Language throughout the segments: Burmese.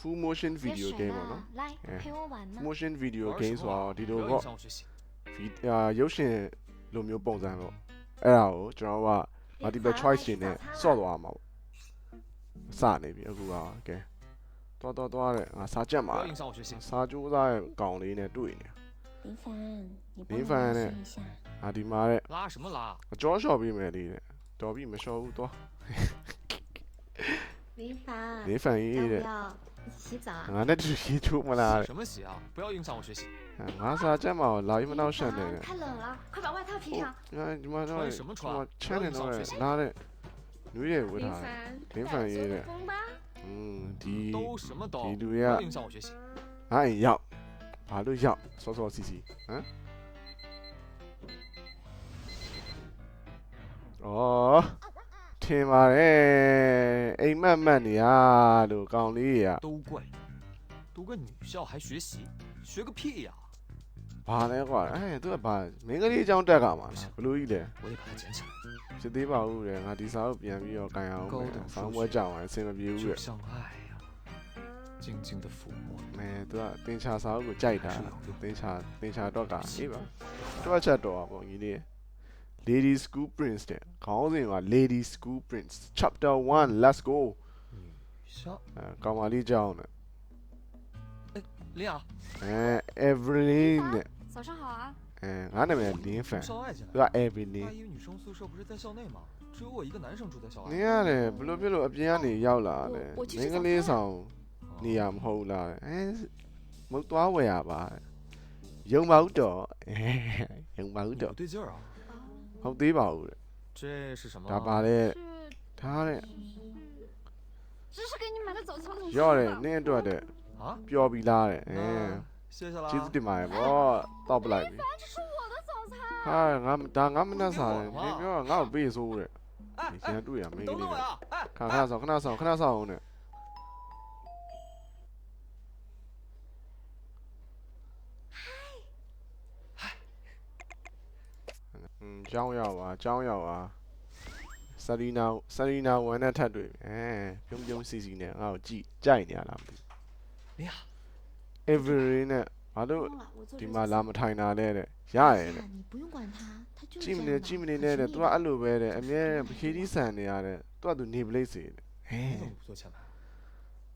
full motion 别 video 水 game ပေါ့ 了 နော် ，来哎陪我玩呢 full。motion video 玩 game 什 ဆို 么 တော့ 啊 ဒီ 不 လို 要 ပေါ့ 影响我学习。 ဗီအာရုပ်ရှင်လိုမျိုးပုံစံပေါ့အဲ့ဒါကိုကျွန်တော်တို့က multiple choice ရှင်နဲ့စော့သွားမှာပေါ့စနေပြီအခုကကဲတော်တော်တော်တဲ့ငါစာကြက် 不 မှာ 要影响我学习。 စာကြိုးစားရဲ့ကောင်လေးနဲ့တွေ့နေ 林凡，你林凡呢一下。 အာဒီမှာတဲ့ 拉什么拉？ အကျော်လျှော်ပြီးမယ်လေးတဲ့တော်ပြီမလျှော်ဘူးသွား 林凡， နေဖန်ကြီး 要不 တဲ့ 要一起 洗澡啊？啊，那就是洗出门啦。什么洗啊？不要影响我学习。俺啥这么老一么闹身的？太冷了，快把外套披上。那你妈穿什么穿？穿的那个哪的？女的为啥？林凡也的。嗯，第都什么都，不要影响我学习。俺也要，俺都要，说说嘻嘻，嗯。哦，听嘛嘞。 အော်ထင်ပါတယ်အိမ်မက်မက်နေရလို့ကောင်းလေးရ 都怪你，读个女校还学习，学个屁呀！ ဘာလဲကွာအဲသူကဘာမင်းကလေးအကြောင်းတက်ကမှာလားဘလို့ကြီးလဲ 我得把它捡起来。 ဖြစ်သေးပါဘူးတဲ့ငါဒီစာအုပ်ပြန်ပြီးတော့ကန်အောင်မယ်ဆောင်းပွဲကြောင်အဆင်မပြေဘူး 就 တဲ့ 像爱呀，静静的抚摸。 မဲသူကတင်ချာစာအုပ်ကိုကြိုက်တာတင်ချာတင်ချာတော့ကအေးပါတွက်ချက်တော့ပေါ့ညီလေး Lady School Prince တဲ့ခေါင်းစဉ်က Lady School Prince Chapter 1 Let's go 女校， အဲကောင်မလေးကြောင်းတဲ့ 林雅， အဲ Evelyn တဲ့ 早上好啊。 အဲငါနာမည်လင်းဖန် 从校外进 သူ 来。 က Evelyn 大一女生宿舍不是在校内吗？只有我一个男生住在校 န 外。 င်ရတယ်ဘလို့ဖြစ်လို့အပြင်ကနေရောက်လာတယ် 我我去 မ 吃 င်းက 早 လေး 餐 ဆောင် 哦 နေရမဟုတ်လားအဲမဟုတ်သွားဝယ်ရပါယုံပါဦးတော့အဲယုံပါဦး 你 တော့ 不对劲儿啊！ ဟုတ်သေးပါဘူးတဲ့ 这是什么？ ဒါပါတဲ့ 是， ဒါတဲ့ 这是给你买的早餐。 ရော့တယ်နင်းအတွက်တဲ့ 啊？ ပျော်ပြီလားတဲ့အဲ 那谢谢啦 ကျေး。ဇူးတင်ပါတယ်ဗောတောက်ပလိုက်ပြီ 这是我的早餐。 ဟာငါဒါငါမနှက်စားတယ်နင်ပြောငါ့ကိုပေးဆိုးတဲ့ 哎 ဒီကျန်တွေ့ရမင်းက 等 လေး 等我 နဲ့ 呀！哎， ခဏခဏဆောင်ခဏဆောင်ခဏဆောင်အောင်နဲ့ ကြောင်းရောက်ပါကြောင်းရောက်ပါဆာရီနာဆာရီနာဝန်နဲ့ထပ်တွေ့အဲပြုံးပြုံးစီစီနဲ့ငါ့ကိုကြည့်ကြိုက်နေရလားမသိဘူးဗျာ every နဲ့ဘာလို့ဒီမှာလာမထိုင်တာလဲတဲ့ရရဲ့တဲ့ကြည့်မနေကြည့်မနေနဲ့တဲ့သူကအဲ့လိုပဲတဲ့အမြဲပခေတိဆန်နေရတဲ့သူကသူနေပလိစေတဲ့ဟဲ့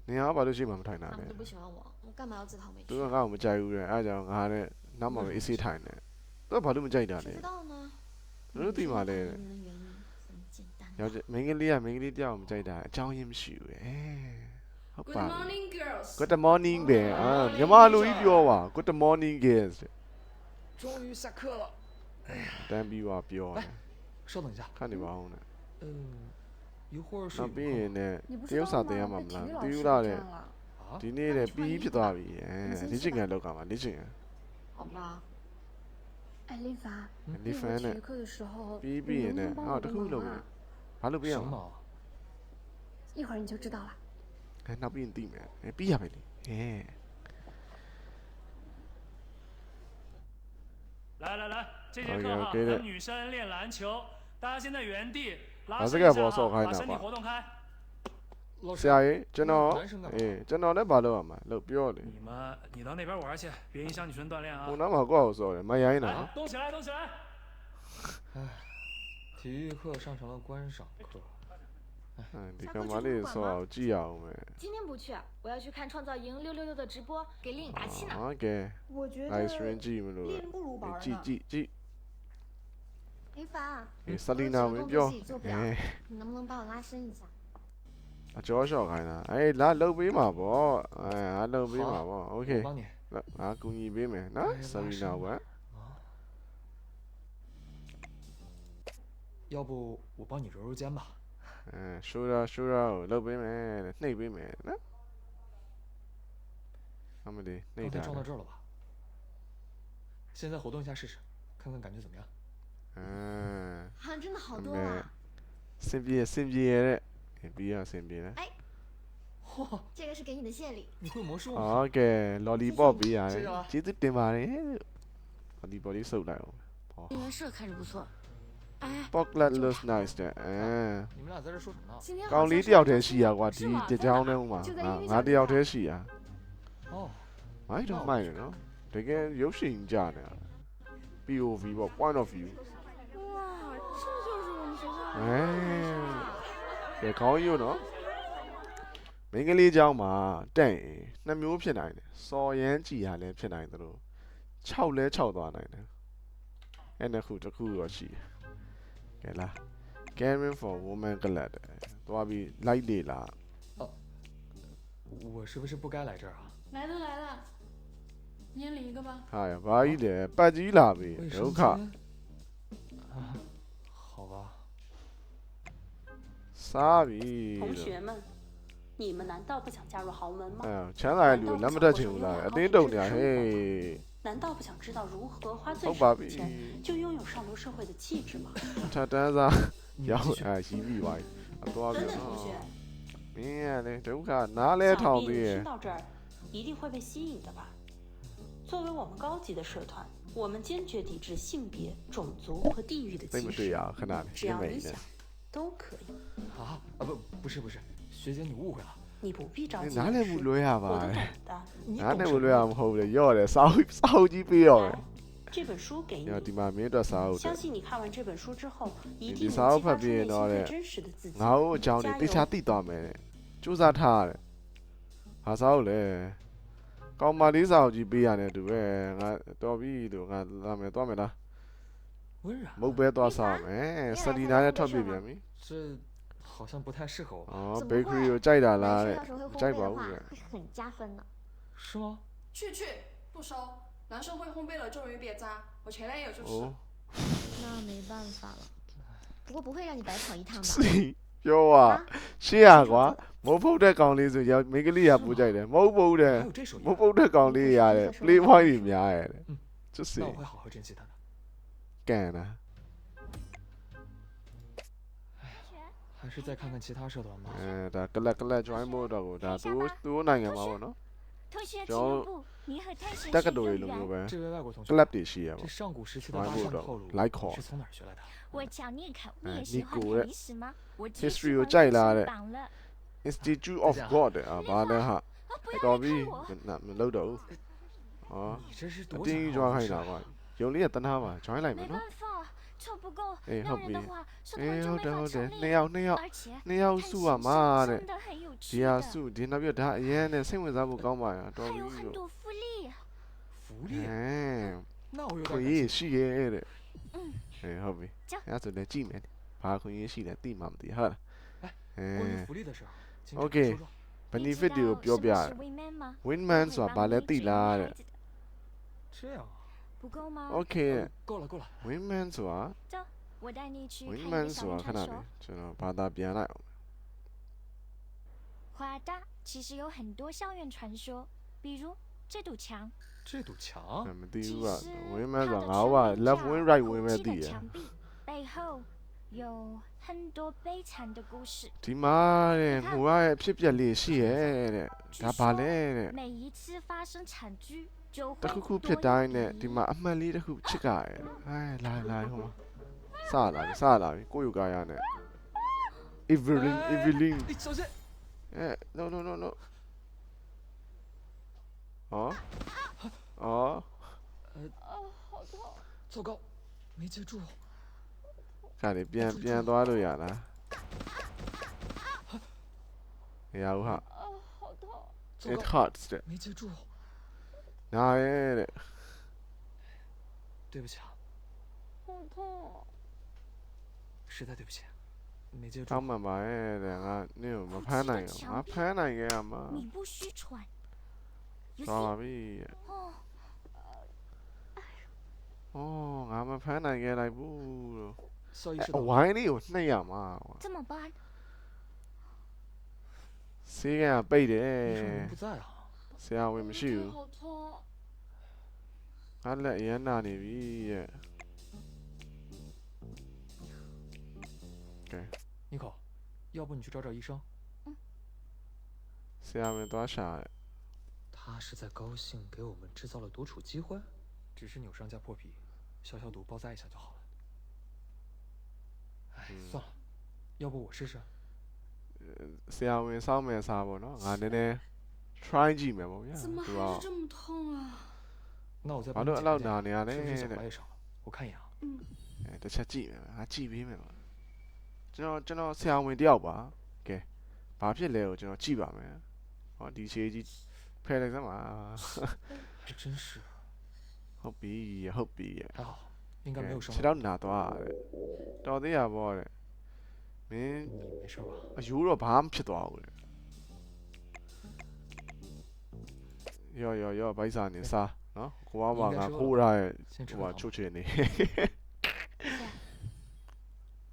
နေရဘာလို့ရှိမှမထိုင်တာလဲသူကငါ့ကိုမကြိုက်ဘူးတဲ့အဲ့ဒါကြောင့်ငါနဲ့နောက်မှပဲအေးဆေးထိုင်တယ်သူကဘာလို့မကြိုက်တာလဲ ဘယ်လိုသိမှလဲ 你们的原因很简单 ယောက်ျားမိန်းကလေးကမိန်းကလေးတယောက်မကြိုက်တာအကြောင်းရင်းမရှိဘူးအဲဟုတ် Good ပါ morning, girls. Good morning ပဲအာမြန်မာလူကြီးပြောပါ Good morning girls 终于下课了。 တန်းပြီးပါပြောတယ် 稍等一下， ခဏနေပါဦးနဲ့ 嗯，一会儿是 နောက် 有 ပြီးရင် 空 လည်း 你不 တ 知 ရု 道 တ်စာသင်ရ 吗？ မှာ 被 မ 体 လား 育 တ 老 ရု 师 တ်လာတဲ့ 占了。啊 ဒီ？နေ့တဲ့ပြီးဖြစ်သွားပြီအဲလေ့ကျင့်ခန်းလောက်ကောင်ပါလေ့ကျင့်ခန်း 好吧。 哎，林凡，我们体育课的时候，你能帮忙吗？他都不一。一会儿你就知道了。哎，那不一定嘛，哎，不一样嘛，哎。来来来，这节课啊，让女生练篮球，大家先在原地拉伸一下，把身体活动开。老 ဆ 师， ရာကြီးကျွန်တော် 男生干嘛 အေးကျွန်တော်လည်းဘာလုပ်ရမှာလို့ပြောတယ် 你们，你到那边玩去，别影响女生锻炼啊 ဟို。နောက်မှာကိုယ့်ကိုစော်တယ်မရိုင်းတာ 来，动起来，动起来。体育课上成了观赏课。 ဒီကမလေးစော်အောင်ကြည့်ရအောင်ပဲ 今天不去，我要去看创造营六六六的直播，给令打气呢。 ဟုတ်ကဲ 我觉 live stream ကြည့်မလို့ 练不如玩 ကြည့် 呢。 ကြည့်ကြည့် 林凡， အေးဆလီနာဝင်ပြောအဲ 你能不能帮我拉伸一下？ 啊，叫小孩呢？哎，那老杯嘛宝？哎，那老贝嘛宝？OK，那那工艺贝没？那什么呢？我，要不我帮你揉揉肩吧？嗯，收着收着，老贝没，那贝没，那，那么的，那刚才撞到这儿了吧？现在活动一下试试，看看感觉怎么样？嗯，好像真的好多了。身边身边的。 ပြီးရစင်ပြေတယ် 哇，这个是给你的谢礼。你会魔术吗？ ဟုတ်ကဲ lollipop ပေးရတယ် ကျေးဇူးပါ ကျေးဇူးတင်ပါတယ် lollipop လေးစုပ်လိုက်အောင်ဟော 应援社看着不错， 哎， Pocket looks nice တဲ့အဲ 你们俩在这说什么呢？今天好 ကောင် 像 လေး 是 တယောက် 有 တည်းရှိရကွာ 是 ဒီ 吗 တကြောင်းထဲမှာ 就在 ငါ 音乐 ငါ 小 တယောက် 厅 တည်းရှိရ 哦， မိုက်တော့မိုက်တယ်နော်တကယ်ရုပ်ရှင်ကြနေတာ POV ပေါ့ point of view 哇，这就是我们学校 အဲ 的。 ကဲခေါင်းကြီးနော်မင်းကလေးเจ้าမှာတက်ရင်နှစ်မျိုးဖြစ်နိုင်တယ်စော်ရမ်းကြည်ရလည်းဖြစ်နိုင်တယ်လို့6လဲ6သွားနိုင်တယ်အဲ့နှစ်ခုတစ်ခုတော့ရှိတယ်ကဲလား Caring for Woman Club တဲ့သွားပြီးလိုက်နေလား 我是不是不该来这儿啊？来都来了，你也领一个吧。 ဟာရဘာကြီးလဲပတ်ကြီးလာပြီ 卫 ဒု 生 က္ခ 间啊， 同学们，你们难道不想加入豪门吗？钱来留，那么多钱来，领导娘嘿！难道不想知道如何花最少的钱就拥有上流社会的气质吗？他真是要爱心意外，多少个？别的，真好看，哪来套的？听到这儿，一定会被吸引的吧？作为我们高级的社团，我们坚决抵制性别、种族和地域的歧视。对不对呀、只要你想。都可以。啊啊不不是不是，学姐你误会了，你不必着 န 急 နားလဲ 没 မှု 事， လွဲရပါ 我都 လေ 懂的。你 နား 懂 နဲ့ 什 မှု 么 လွဲရမဟုတ်လေရော့တယ်စောက်စောက်ကြီးပေးရောတယ် 来，这本书给你 ည，ဒီမှာမင်းတို့စားဟုတ်တယ် 相信你看完这本书之后，一你定能啥时候激发出拍片呢内心最嘞真实的自己。 ငါ့ကိုအကြောင်းနေ 加 တေချာ 油！ တိသွားမယ်တဲ့စူးစမ်းထားရတယ်ဟာစားဟုတ်လေကောင်မလေးစာအုပ်ကြီးပေးရတယ်တူပဲငါတော်ပြီလို့ငါလာမယ်သွားမယ်လား 温。白多少没？十里南的特别便宜。这好像不太适合我。哦，bakery 再摘的啦，摘。会很加分的。是吗？去去，不收。男生会烘焙的，终于别渣。我前男友就是。那没办法了。不过不会让你白跑一趟吧？是，有啊，是啊，瓜。我不在讲你，就有每个礼拜不在的，某不的，某不在讲你呀的，你坏人呀的，就是。那我会好好珍惜他的。干的。还是再看看其他社团吧。嗯，对，格来格来 join 不到过，但都都那个嘛，我喏。就大概都一路么呗。这位外国同学，格来的是呀，这上古时期的搭讪套路，来考是从哪儿学来的？我叫你考，你也喜欢历史吗？我 history 又再来的，Institute of God 啊，把那哈，搞比那没漏到。啊，你这是多少？定义抓还是哪块？ တာကွာယုံလေးကတနာပါ join လိုက်မယ် 没 နော် 办法，凑不够。哎那好比人的话，社 အေး 团 ဟု 就 တ် 没 တယ်ဟုတ်တယ် 法成 နှစ် 立。 ယောက်နှစ်ယောက် 而且 နှစ်ယောက် 看 စု 形 ရ 式 မှာတဲ့ 真的很有 ဒီ 趣 ဟာ 的， စုဒီနောက်ပြဒါအရင်နဲ့စိတ်ဝင်စားဖို့ကောင်းပါရတော် 还 ပြီ 有很 လို့ 多福利。福 အဲ 利，那我有 ခွင့် 点 ရ 感兴趣。 ရှိရဲ့တဲ့ 嗯， အေးဟုတ်ပြီ ကြောက် အဲ့ဒါဆိုလည်းကြည့်မယ်ဘာခွင့်ရရှိလဲသိမှမသိဟုတ်လား 哎 အဲ 关于福利的事儿，请 OK 展开说说。 你知 benefit တွေကို 道 ပြော 什 ပြရ 么是 Wingman 吗？ wingman ဆိုတာဘာလဲသိလားတဲ့ 这样啊， OK，够了够了，我们走啊！走，我带你去看一下。看哪里？就那八大。华大其实有很多校园传说，比如这堵墙。这堵墙？其实我们拿瓦，拿我。有很多悲惨的故事。 ဒီမှာတဲ့ဟိုကဖြစ်ပျက်လေးရှိရဲ့တဲ့ 据 ဒါဘာလဲ 说 တဲ့ 每一次发生惨剧，就会 တစ်ခုခု 多 ဖြစ် 一 တိုင်းနဲ့ 笔 ဒီမှာအမှတ်လေးတစ်ခုချစ်ကြရဲ့အဲလာလာဟိုမှာစလာပြီစလာပြီကိုယူကာရနဲ့ Evelyn Evelyn 哎，小心！အဲ no no no no 哦哦糟糕，没接住。 ခါလေးပြန်ပြန်သွားလို့ရလားမရဘူးဟာ 糟 it 糕， hurts တဲ့ 没接住。 နာရဲ့တဲ့ 对不起啊，好痛。实在对不起，没接住 တော。င်းမှန်ပါရဲ့တဲ့ငါနင့်ကိုမဖမ်းနိုင်ဘူးငါဖမ်းနိုင်ခဲ့ရမှာ 名不虚传。You သွားပါ see？ ပြီတဲ့ 哦， အော်ငါမဖမ်းနိုင်ခဲ့လိုက်ဘူးလို့ 所以说，我还你有那样嘛？怎么办？谁给他背的？不在啊？谁啊？我没去。俺俩也哪里比耶？给。妮可，要不你去找找医生？嗯。谁啊？没多少哎。他是在高兴，给我们制造了独处机会。只是扭伤加破皮，消消毒，包扎一下就好。算了，要不我试试？ ဆရာဝန်စောင်းမယ်စားပေါ့နော်ငါနည်းနည်း try ကြည့်မယ်ပေါ့ဗျာ 怎么 သူ 还 က 是这么痛啊？那我再 ဘာ 帮你 လို့ 检 အဲ့လောက် 查 နာနေရလဲ 是不是小 တဲ့ 白也伤了？我看一眼啊。 အဲတစ်ချက်ကြည့်မယ်ငါကြည့်ပေးမယ်ပါကျွန်တော်ကျွန်တော်ဆရာဝန်တယောက်ပါကဲဘာဖြစ်လဲကိုကျွန်တော်ကြည့်ပါမယ်ဟောဒီခြေကြီးဖယ်လိုက်စမ်းပါ 还真是， ဟုတ်ပြီဟုတ်ပြီ 还好， အင်ကမြုပ်ရှောင်းခြေတော့နာသွားတယ်တော်သေးရပေါ့တဲ့မင်းရှောင်းအယိုးတော့ဘာမှဖြစ်သွားဘူးလေရော်ရော်ရော်ဘိုက်စာနေစားနော်ကိုမမကခိုးရရဲ့ဟိုမှာချုပ်ချင်နေ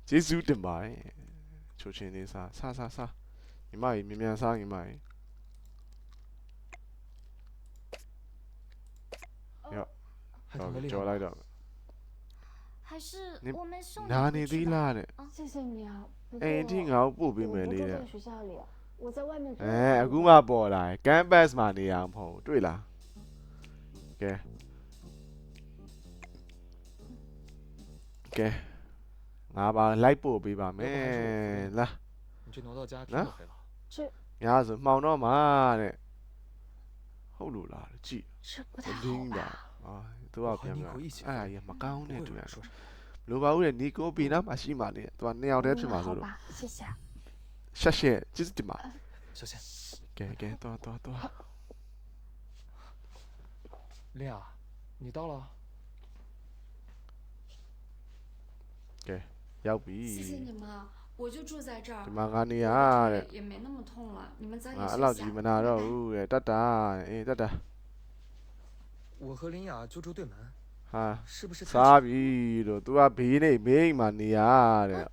ဂျေဇူးတင်ပါတယ်ချုပ်ချင်နေစားစားစားစားညီမကြီးမြန်မြန်စားညီမကြီးရော့ကြော်လိုက်တော့ 还是你我们送 နာ 你 နေ 回 သေး 去吧。 လားတဲ့ 谢谢你啊。不过 အိမ်အထိငါ့ကိုပို့ပေးမယ် 我不 လေ 住 တဲ့ 这个学校里，我在外面。 အဲအခုမှပေါ်လာတယ် campus မှာနေရမှာမဟုတ်ဘူးတွေ့လားကဲကဲငါပါလိုက်ပို့ပေးပါမယ်လာ 你这挪到家挺啊可黑了。ညာဆိုမှောင်တော့မှာတဲ့ဟုတ်လို့လားကြည့် 这不太 လ 好 င်းပါ 吧？ အာ သူက 我和 ပြန် 妮 ပြန် 可一起 အဲ့ဒါ 飞 ကြီးမကောင်း 不 နဲ့ 会 တူ 有 ရ 人说什么。 လိုပါဘူးတဲ့နီကိုပီနာမှာရှိမှလေသူကနှစ်ယောက်တည်းဖြစ်မှာ 嗯 ဆို 好 လို့ 吧，谢谢啊。 ရှက်ရှက်ကျေးဇူးတင်ပါ 小心， ကဲကဲတော်တော်တော် 琳雅，你到了。 ရောက်ပြီ 谢谢你们啊，我就住在这儿 ဒီ。မှာငါနေရ 我 တဲ့ 腿也没那么痛了，你们早点 ငါ 休 အဲ့လောက် 息 ကြီး 啊。 မနာတော့ 拜拜 ဘူးတဲ့တတ်တာအေးတတ်တာ 我和琳雅就住对门， ဟာ 是不是太 စား 近？ ပြီလို့ तू ကဘေးနေမိတ်မှာနေရတဲ့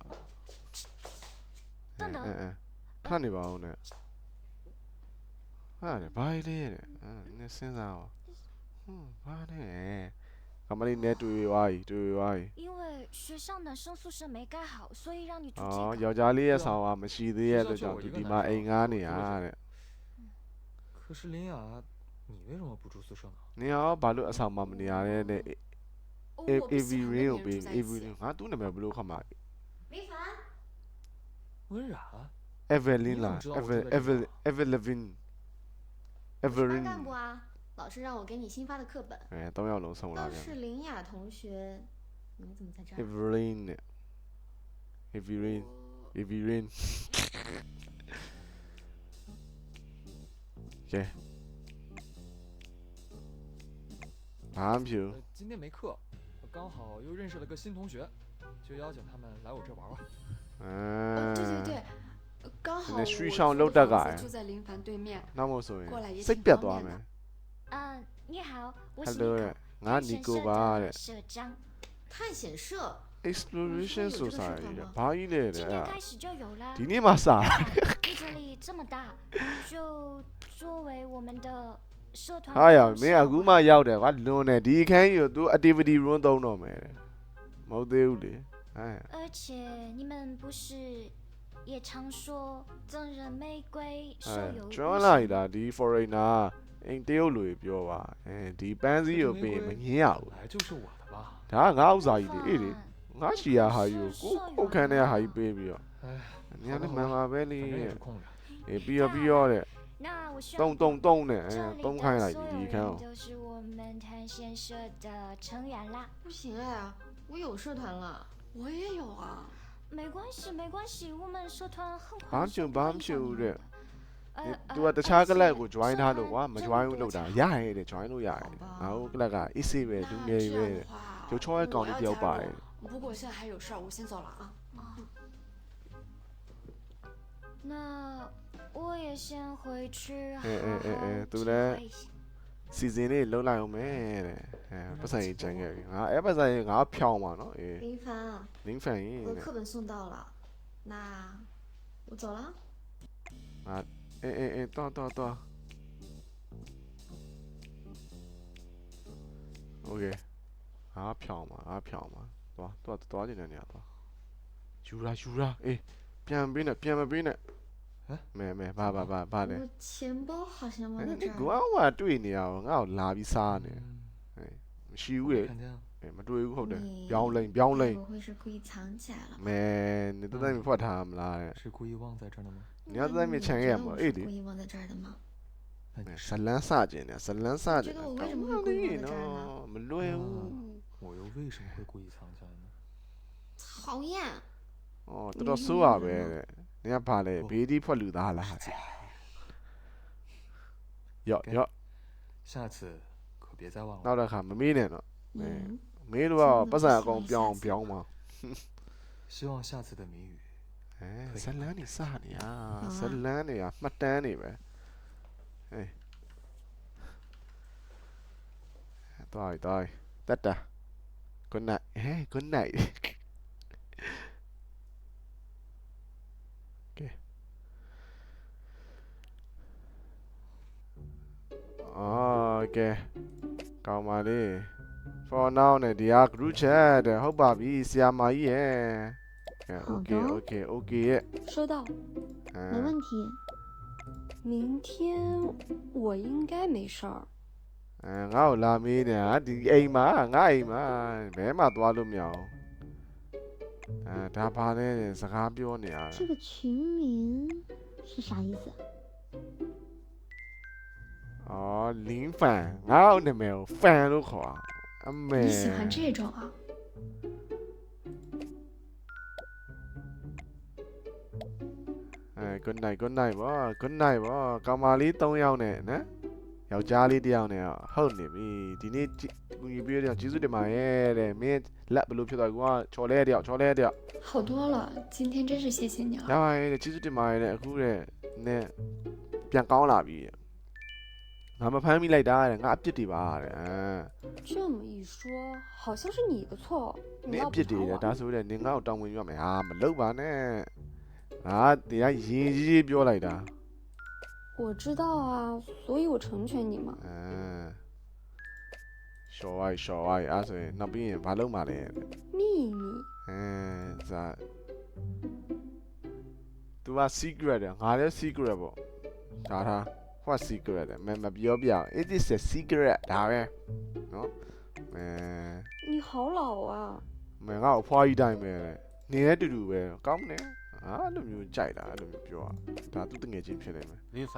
等等 အဲအဲခဏနေပါဦးနဲ့ဟာလေဘာလဲတဲ့အဲနည်းစဉ်းစားပါဟွန်းဘာလဲကမလေးနဲ့တွေ့သွားပြီတွေ့သွားပြီ 因为学校男生宿舍没盖好，所以让你住 အော် 这个。 ယောက်ျားလေးရဲ့ဆောင်ကမရှိသေးရဲ့အတွက်ကြောင့် तू ဒီမှာအိမ်ငားနေရတဲ့ 可是琳雅， 你为什么不住宿舍呢？ နင်ရောဘာလို့အဆောင်မှမနေရလဲတဲ့ 哦 A 我不 A 喜 V 欢 Rain 跟 ကို 别 ပေး 人住在 A 一 V 起 Rain。ငါသူ့နာမည်ဘယ်လိုခမှာ 林凡，温冉， Evelyn 你怎么 လား 知道我住 Evel 在这 Evel 儿 Evelyn 班 Evelyn 干部啊，老师让我给你新发的课本。 အဲ၃ယောက်လုံးဆုံးလာ 倒 ပြန် 是林雅同学，你怎么在这儿？ Evelyn နဲ့ Evelyn Evelyn ကဲ 安平。今天没课，刚好又认识了个新同学，就邀请他们来我这玩玩。嗯、对对对，刚好水上溜达个呀。住在林凡对面。那么说，过来也挺方。嗯、你好，我是尼克，俺尼克吧的社长。探险社。Exploration Society，一年的。今天开始就有了。今天嘛啥？这里这么大，就作为我们的。 ဟာရ 同 မင်း 社 အခုမှရောက်တယ်ကွာလွန်တယ်ဒီအခန်းကြီးကို तू activity room သုံးတော့မယ်တဲ့မဟုတ်သေးဘူးလေအဲ 而且你们不是也常说赠人玫瑰，手 အဲ 有余 ကျွမ်း 香 လာ 吗 တာဒီ foreigner အိမ်တရုတ်လူတွေပြောပါအဲဒီပန်းစည်းကိုပြင်မငင်းရဘူး 本来就是我的吧？ ဒါကငါဥစားကြီးလေအေးလေ 饭 ငါရှီယာဟာယူကိုကိုခန်းထဲဟာကြီးပေးပြီးတော့ 哎， ညနေမှန်ပါပဲလေ 反正也是空着。 အေးပြီးတော့ပြီးတော့တဲ့ 那我需要 တုံတုံတုံနဲ့အဲ 这里 တုံးခိုင်း 的 လိုက် 所 ပြီ 有 ဒီခန်း 人 ကို 都是我们探险社的成员啦。不行哎，我有社团了。我也有啊。没关系，没关系，我们社团很ဘာ 宽 မှ 松， ဘာ 不 မှ 影 ဖြစ် 响 ဘူး 你 တဲ့ 们的。呃 သူ 呃 ကတခြား 而 ကလပ် 且 ကို join ထားလို့ကွာမ 社 join 团 ဘူး 这么 လို့တာ 多 ရရဲတဲ့ join လို့ရတယ်ငါတို့ကလပ်က AC ပဲလူင 那 ယ် 这 တွေပဲ 样的话， 就超爱搞我要那吊加摆入不过我现在还有事儿，我先走了啊。那 我也先回去好哎哎哎哎好体对不对会一下。 စီစဉ်လေးလုံးလိုက်အောင်မယ်တဲ့အဲပတ်စံကြီးကြံခဲ့ပြီငါအဲ့ပတ်စံကြီးငါဖြောင်းပါနော်အေး 林凡啊， လင်းဖန်ကြီး 我的 တဲ့ 课本送到了，那我走了。 အေးအေးအေးတော်တော်တော်โอเคငါဖြောင်းပါငါဖြောင်းပါသွားသွားသွားကျင်တဲ့နေရာသွားယူရာယူရာအေးပြန်ပေးနဲ့ပြန်မပေးနဲ့ဟ မ်မဲမဲဘာဘာဘာဘာလဲ 我钱包好像忘 အဲ့ 在 ဒီ 这 ကွာ 儿。 ဟိုကတွေ့နေရအောင်ငါ့ကိုလာပြီးစားနေ 嗯， မရှိဘူးလေ 看见 အေးမတွေ့ဘူးဟုတ်တယ် 你 ပြောင်းလိမ့်ပြောင်းလိမ့် 该不会是故意藏起来了吧？ မဲနေတသက်မြဖွက်ထားမလားတဲ့ 是故意忘在这儿的吗？ ညတသက်မြချန်ခဲ့ရမှာ 你 အေး 觉得 လေ 我是故意忘在这儿的吗？那你 ဇ 是， လန်းစကျင်တယ်ဇလန်းစကျင်တယ် 这个我为什么会故意忘在这儿呢 မလွယ်ဘူး 我又为什么会故意藏起来呢？讨厌！ အော်တော်တော်ဆိုးရပဲတဲ့ နင်ကဘာလဲဘေးဒီဖွက်လူသားလားယော့ယော့下次可别再忘了နောက်တစ်ခါမမေးနဲ့တော့မေးလို့ကပတ်စံအကောင်ပြောင်းပြောင်းမှာ希望下次的谜语哎ဇလန်းနေစနေရဇလန်းနေရမှတ်တမ်းနေပဲအေးတော်တော်တက်တာ good night hey good night အော်ကဲကောင်းပါလေ for now နဲ့ဒီဟာ group chat တဲ့ဟုတ်ပါပြီဆရာမကြီးရဲ့ကဲ okay okay okay ရဲ့ 收到，အဲ 没问题。明天我应该没事儿。 အဲငါ့ကိုလာမေးနေတာဒီအိမ်မှာငါအိမ်မှာဘဲမှသွားလို့မရအောင်အဲဒါပါလဲစကားပြောနေရတာ 这个群名是啥意思？ 哦，林凡，我的没有，凡都好啊，阿妹。你喜欢这种啊？哎，good night，good night，good night，干嘛你都要呢？要家里的要呢？好呢，咪，今天你不要讲，记住的嘛，哎，没拉不露皮带，我超来掉，超来掉。好多了，今天真是谢谢你了。哎，的，好，变高了，比。 င်းလာပြီတဲ့ငါမဖမ်းမိလိုက်တာတဲ့ငါအပြစ်တွေပါတဲ့အဲ 这么一说，好像是你的错， န 你 င် 要 အ 补 ပြစ်တွေ 偿 တဲ့ 我。 ဒါဆိုတဲ့နင်ငါ့ကိုတောင်းဝင်ရမယ်ဟာမလုပ်ပါနဲ့ငါတရားရင်ကြီးကြီးပြောလိုက်တာ 我知道啊，所以我成全你嘛。 အဲရှော်ဝိုက်ရှော်ဝိုက်အဲ့ဆိုရင်နောက်ပြီးရင်ဘာလုပ်မှာလဲတဲ့ 秘密， အဲဇာ तू က secret တဲ့ငါလည်း secret ပေါ့ဒါထား what secret တဲ့မမပြောပြအောင် it is a secret ဒါပဲနော်အဲ 你好老啊！ မင်းငါ့ကိုဖွားကြီးတိုင်းပဲတဲ့နေလည်းတူတူပဲကောင်းတယ်အာအဲ့လိုမျိုးကြိုက်တာအဲ့လိုမျိုးပြောတာဒါသူတငယ်ချင်းဖြစ်နေမယ် 林凡，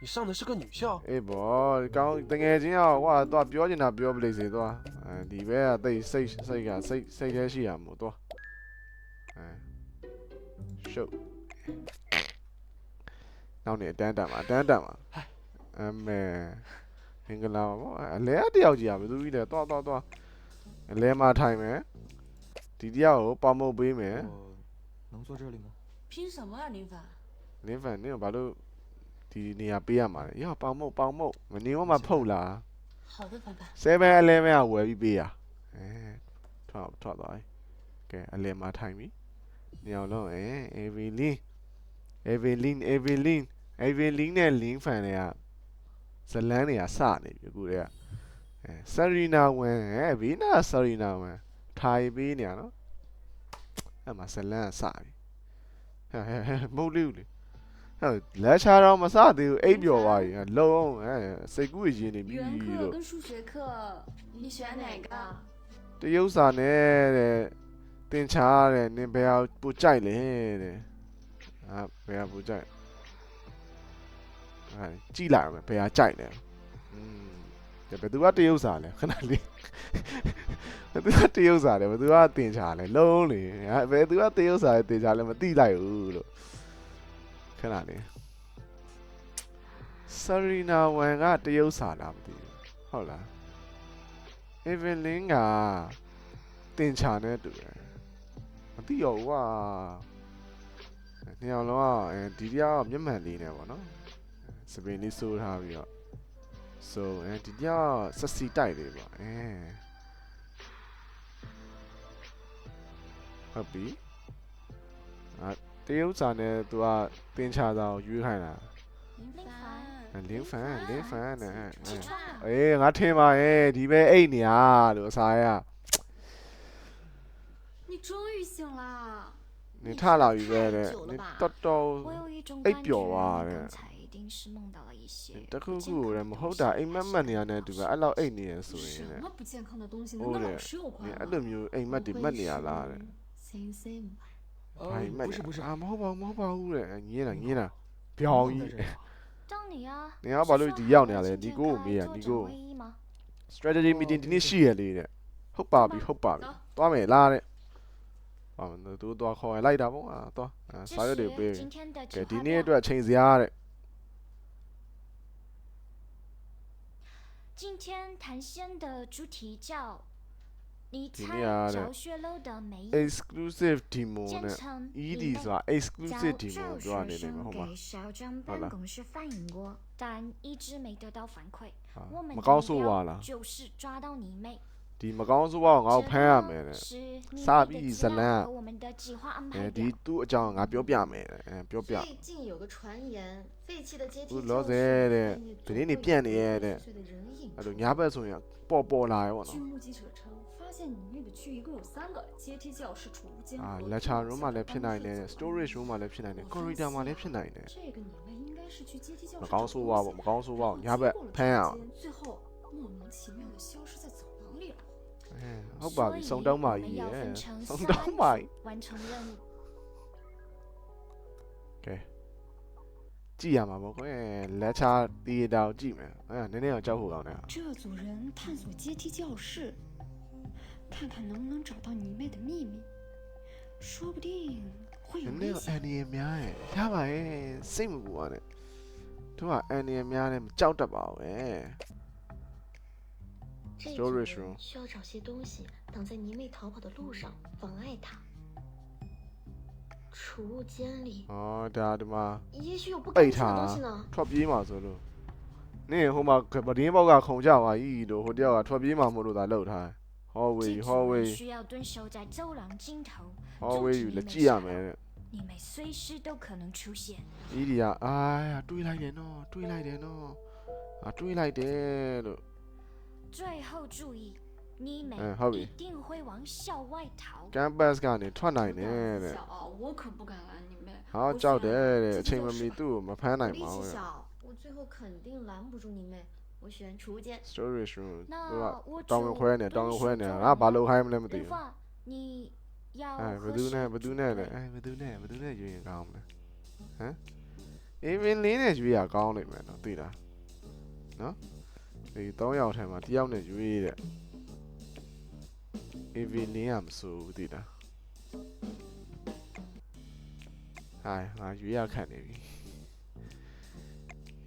你上的是个女校， အေးဘောကောင်းတငယ်ချင်းရောကွာတော့ပြောချင်တာပြောပလိစေတော့အဲဒီဘက်ကတိတ်စိတ်စိတ်ကစိတ်စိတ်ထဲရှိရမို့တော့အဲရှုပ် နောက်နေအတန်းတန်မှာအတန်းတန်မှာအမေမင်္ဂလာပါဗောအလဲတယောက်ကြီးอ่ะဘယ်သူကြီးလဲတော့တော့တော့အလဲမှာထိုင်မယ်ဒီတယောက်ကိုပေါမုတ်ပေးမယ် 我能坐这里吗？凭什么啊，林凡？ လင်းဖန်နင်းကိုဘာလို့ဒီနေရာပေးရမှာလဲရောပေါမုတ်ပေါမုတ်မနေတော့မှဖုတ်လား 好的，凡凡。 7 11ကဝယ်ပြီးပေးရအဲထွက်ထွက်သွားပြီကဲအလယ်မှာထိုင်ပြီညောင်လုံးအဲ Evelyn Evelyn Evelyn Avin Link နဲ့ Link Fan တွေကဇလန်းတွေကစနေပြီအခုတည်းကအဲ Serena 1အဲ Vina Serena 1ထိုင်ပေးနေရနော်အဲ့မှာဇလန်းကစပြီဟဲ့ဟဲ့မဟုတ်လေလေဟဲ့လက်ချာတော့မစသေးဘူးအိပ်ပျော်သွားပြီလုံအောင်အဲစိတ်ကူးရင်းနေပြီလို့တရုပ်စာနဲ့တဲ့တင်ချာတဲ့နင်ဘယ်ဟာပူကြိုက်လဲတဲ့အာဘယ်ဟာပူကြိုက် အာကြည့်လိုက်အောင်ဘယ်ဟာကြိုက်လဲอืมဒါဘယ်သူကတရုပ်စာလဲခဏလေးဘယ်သူကတရုပ်စာလဲဘယ်သူကတင်ချားလဲလုံးလေဟာဘယ်သူကတရုပ်စာလဲတင်ချားလဲမသိလိုက်ဘူးလို့ခဏလေး Serena Wan ကတရုပ်စာလားမသိဘူးဟုတ်လား Evelyn ကတင်ချာနဲ့တူတယ်မသိရောဘူးကွာနှစ်ယောက်လုံးကအဲဒီတရားကမျက်မှန်လေးနဲ့ပေါ့နော် စပင်းလေးစိုးထားပြီးတော့ so အဲဒီတရားကဆက်စီတိုက်လေးပေါ့အဲဟုတ်ပြီအာတရုပ်စာနဲ့သူကတင်ချာတာကိုရွေးခိုင်းတာ 林凡， လင်းဖန်လင်းဖန်နဲ့အဲ 起床了。 အေးငါထင်ပါရဲ့ဒီပဲအိတ်နေရလို့အစားရ 你终于醒了。 နေထလာပြီပဲတဲ့နေတော်တော် 我有一种哎感觉，表啊你这刚才一 定 定是梦到了一些 တခု 不健 ခု 康 လည်း 的 မ 东 ဟုတ် 西 တာအိမ်မက်မက်နေရတဲ့သူကအဲ့လောက်အိတ်နေရဆိုရင် 什 တဲ့ 么不健康的东西能 ဟုတ် 跟 တယ် 老师有关 နင် 吗？ အဲ့လိုမျိုးအိမ်မက်တွေမက်နေရလားတဲ့ 星星吧。 呃 ဘာအိမ်မက် 不 နေ 是不是， အာမဟုတ်ပါဘူးမဟုတ်ပါဘူးတဲ့ငင်းတာငင်းတာပြောင်း 梦 ကြီး 在这里啊当你啊，你要把路是说抵要你啊嘞还要今天你给我开没啊你给我作战会议吗？ strategy meeting ဒီနေ့ရှိရလေတဲ့ဟုတ်ပါပြီဟုတ်ပါပြီသွားမယ်လားတဲ့ဟာသူတော့ခေါ်ရင်လိုက်တာပေါ့အာသွားအာ 这 စာရွက်တွေပေး 是今天的 ကဲ 计 ဒီ 划 နေ့ 表 အတွက်ချိန်စရာတဲ့ 今天谈仙的主题叫“你猜小雪楼的每一 exclusive demo 呢？ED 是吧？exclusive demo 主要内容好吗？好了。但一直没得到反馈，我们的目标就是抓到你妹。 ဒီမကောင်းဆိုးတော့ငါ့ကိုဖမ်းရမယ်တဲ့ 这是你 စာ 妹 ပြီး 的 ဇ 家 လန်း 和我们的计划安 အဲ 排 ဒီ 表。 သူ့အကြောင်းငါပြောပြမယ်တဲ့အဲပြောပြ 最近有个传言，废弃的阶梯 သူ 教 လော 室 ဆယ်တဲ့ 里面 ဒီနေ့နေ 总会 ပြန့် 有 နေရ 一 တဲ့ 个碎碎的人影 အဲ့ 出 လို 来 ညာဘက်ဆိုရင်ပေါ်ပေါ်လာရပေါ့ 据 နော် 目击者称，发现你妹的区一共有三个阶梯教室、储物间 အာ 和 လက်ချာ room မှာလည်းဖြစ်နိုင်တယ် storage room မှာလည်းဖြစ်နိုင်တယ် corridor မှာလည်းဖြစ်နိုင်တယ် 这个你妹应该是去阶梯教室 မ 找 ကောင်းဆိုးပါ 东 ဘူး 西 မကောင်းဆိုးပါ 然后 ဘူးညာဘက် 经过了 ဖမ်းရ 这 အောင် 个间最后莫名其妙的消失在走廊里了。 အဲဟုတ်ပါပြီ 所 စုံ 以 တောင်းပါ 我 ကြီး 们要 ရဲ့ 分成 စုံ 三 တောင်းပါ 组 ကြီး 完成任务。 ကဲကြည့်ရမှာပေါ့ကွယ်လက်ချာတီးတောင်ကြည့်မယ်အဲနည်းနည်းတော့ကြောက်ဖို့ကောင်းတယ် 这组人探索阶梯教室，看看能不能找到你妹的秘密，说不定会 န 有 ည်းန 危 ည်းတော့အ 险。 န်ဒီရများရဲ့ရပါရဲ့စိတ်မပူပါနဲ့သူကအန်ဒီရများနဲ့မကြောက်တတ်ပါဘူးပဲ 这 Storage 组 room 人需要找些东西挡在泥妹逃跑的路上，妨碍她。储物间里 ဩဒါဒီမှာ 也许有不 ပိ 干 တ် 净的 ထား 东西呢。 ထွက်ပြေးမှာဆိုလို့နင်းဟိုမှာပဒင်းဘောက်ကခုံကြပါကြီးလို့ဟိုတယောက်ကထွက်ပြေးမှာမို့လို့သာလှုပ်ထားတယ် hallway 记住 hallway 需要蹲守在走廊尽头， hallway ယူလက်ကြည့်ရမယ်တဲ့ 你妹随时都可能出现。 ဤဒီကအာတွေးလိုက်တယ်နော်တွေးလိုက်တယ်နော်အာတွေးလိုက်တယ်လို့ 最后注意，你妹嗯好比一定会往校外逃。 campus ကနေထွက်နိုင်တယ်တဲ့ 小，我可不敢拦你妹。 ဟောကြောက်တယ်တဲ့အချိန်မမီသူ့ကိုမဖမ်းနိုင် 力 ပါဘူးတဲ့ 气小，我最后肯定拦不住你妹。我选储物间。 storage room သူက 那我 တောင်းဝင် 就 ခွဲနေတောင်းဝင်ခွဲနေ 蹲守 ငါ 走 ဘာ 廊 လို့ခိုင်းမလဲမသိ 对 ဘူး 话，你要 အဲဘ 和 ယ်သူနဲ့ 谁 ဘယ်သူ 组 နဲ့ 队 လဲအဲဘယ်သူနဲ့ဘယ်သူနဲ့ယူရင်ကောင်းမလဲဟမ် even လေးနဲ့ယူရကောင်းလိမ့်မယ်နော်သိလားနော် ဒီ3ယောက်ထိုင်မှာတယောက်နဲ့ရွေးတဲ့ Evelyn ကမဆိုဘူးသိလားဟာငါရွေးရခတ်နေပြီ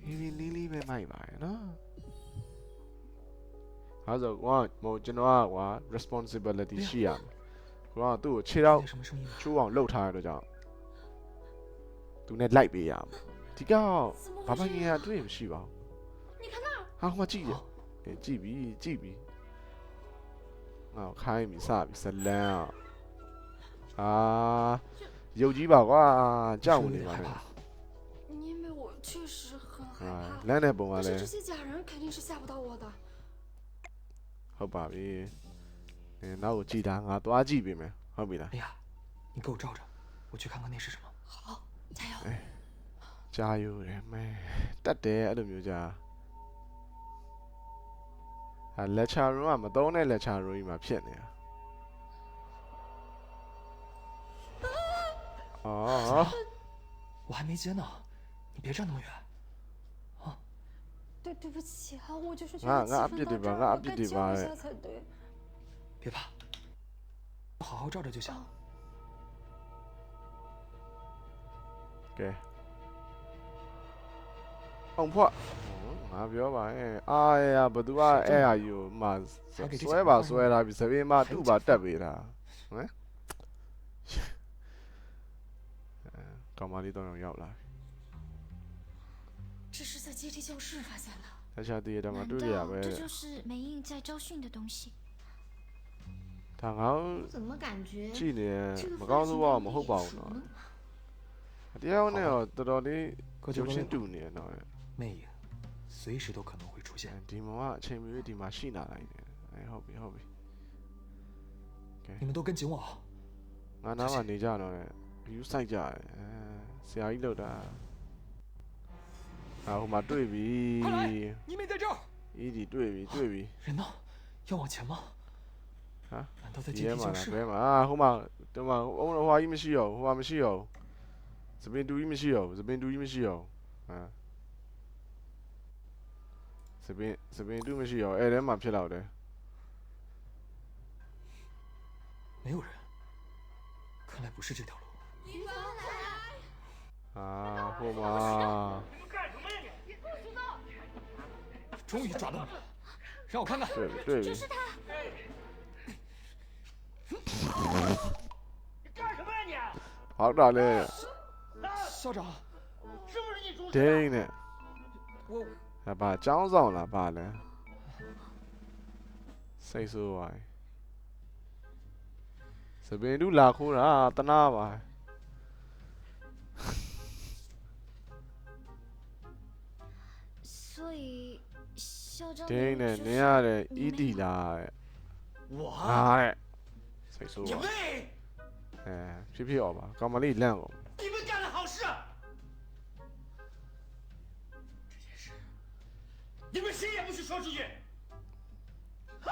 Evelyn လေးပဲမိုက်ပါရဲ့နော်ဟာဆိုကွာမဟုတ်ကျွန်တော်ကွာ responsibility ရှိရမယ်ကွာသူ့ကိုခြေတော့ချိုးအောင်လှုပ်ထားရတော့ကြောင့်သူနဲ့လိုက်ပေးရမယ်ဒီကောက်ဘာမှငြင်းရတွေ့မရှိပါဘူး ဟာဟိုမှာကြည့်ရအဲကြည့်ပြီကြည့်ပြီငါခိုင်းပြီစပြီဇလန်းอ่ะအာရုပ်ကြီးပါကွာကြောက် 是有 နေ 点 ပါ 害 နဲ့ 怕。因为我确实很害 အာ 怕。 လမ်းနဲ့ပုံက 但 လ 是 ည်း 这些假人肯定是吓不到我的。 ဟုတ်ပါပြီအဲနောက်ကိုကြည့်တာငါသွားကြည့်ပြီမယ်ဟုတ်ပြီလား 哎呀，你给我罩着，我去看看那是什么。好，加油！ ကြာယူတယ်မဲတက်တယ်အဲ့လိုမျိုးကြာ အာလက်ချာရုံးကမသုံးတဲ့လက်ချာရုံးကြီးမှာဖြစ်နေတာအော် 我还没接呢，你别站那么远。对，对不起啊，我就是觉啊得气俺别对吧氛到这儿，俺别对我该叫吧哎一下才对。别怕，好好照着就行。 ကဲအောင်ဖွက် ငါပြောပါရဲ့အာရဘသူကအဲ့ဟာယူမဆွဲပါဆွဲလာပြီသပင်းမတူပါတက်ပေးတာဟမ်ကောင်မလေးတော့ရောက်လာ 这是在阶梯教室发现的。 တခြားတည်းတမှာ 难 တွေ့ရပဲ 道这 တဲ့ 就是梅印在招训的东西？ ဒါငါ့ 怎么感觉 ကြည့်နေရင် 这个 မ 发 ကောင်း 型 ဆိုး 跟 တော့မ 你 ဟုတ်ပါ 眼 ဘူး 熟 နော် 呢？ တရားနဲ့တော့တော်တော်လေး 各就 ရုပ် 各 ချင်း 位 တူ 吧， နေတော့ 魅影 随时都可能会出现。你们啊，前面有，哎，你们都跟紧我。我哪晚你家呢？比如谁家？嗯，谁阿姨楼的？然后嘛，对比。你们在这儿。一起对比对比。人呢？要往前吗？啊？难道在阶梯教室？嘛，啊，后嘛，对嘛，我们的话一米七哦，我们七哦，这边读一米七哦，这边读一米七哦，啊。စပင်စပင်တူမရှိရောအဲ့ထဲမှာဖြစ်တော့တယ် 没有人，看来不是这条路。 အာဟိုမှာ 终于抓到你了，让我看看。 တွေ့ပြီတွေ့ပြီ 干什么呀 ဟောက်တာလဲ 校长， 你？是不是你主 ဒိန်းနဲ့ 我 အဲ့ဘာចောင်းဆောင်လားဘာလဲစိတ်ဆိုးပါစပင်တူလာခိုးတာတနာပါ 所以校长 ဒိန်းနဲ့ 就 န 是 င်းရတဲ့ ED လားတဲ့ 我 ဟာတဲ့စိတ်ဆိုး 你 ပါ 妹！ အဲဖြစ်ဖြစ်အောင်ပါကောင်မလေးလန့်ကုန် 你们谁也不许说出去。哼！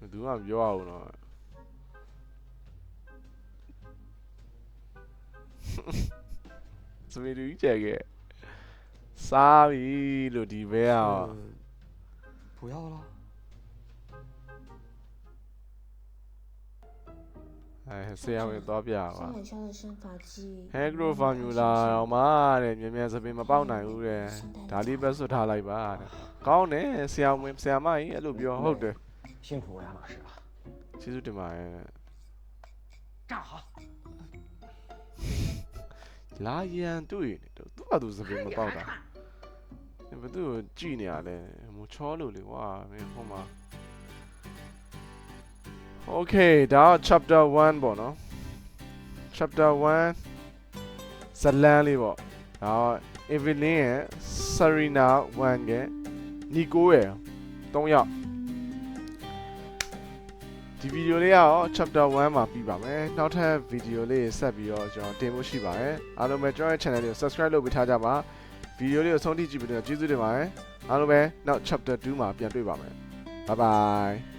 ဘယ်သူမှမပြောရဘူးတော့စပင်တူကြီးကြက်ခဲ့စားပြီလို့ဒီဘဲအောင် 呃不要了。 အဲဆရာဝင်သွားပြပါ 新买下的生发剂 ဟဲဂရိုဖာမြူလာတော့မှတဲ့မြန်မြန်စပင်မပေါက်နိုင်ဘူးတဲ့ဒါလေးပဲဆွတ်ထားလိုက်ပါတဲ့ကောင်းတယ်ဆရာဝင်ဆရာမကြီးအဲ့လိုပြောဟုတ်တယ် 辛苦魏老师了。 ကျေးဇူးတင်ပါတယ်တဲ့ 站好， လာရန်တွေ့နေတော့သူ့ဘာသူစပင်မပေါက်တာဘယ်သူ့ကိုကြည့်နေရလဲမချောလို့လေကွာမင်းဟိုမှာ Okay ဒါက chapter 1ပေါ့နော် chapter 1ဇလန်းလေးပေါ့ဒါက Evelyn ရဲ့ Serena 1ရဲ့ Nico ရဲ့3ယောက်ဒီဗီဒီယိုလေးကတော့ chapter 1မှာပြီးပါမယ်နောက်ထပ်ဗီဒီယိုလေးဆက်ပြီးတော့ကျွန်တော်တင်ဖို့ရှိပါတယ်အားလုံးပဲကျွန်တော်ရဲ့ channel လေးကို subscribe လုပ်ပေးထားကြပါဗီဒီယိုလေးကိုဆုံးထိကြည့်ပြီးတော့ကျေးဇူးတင်ပါတယ်အားလုံးပဲနောက် chapter 2မှာပြန်တွေ့ပါမယ် bye bye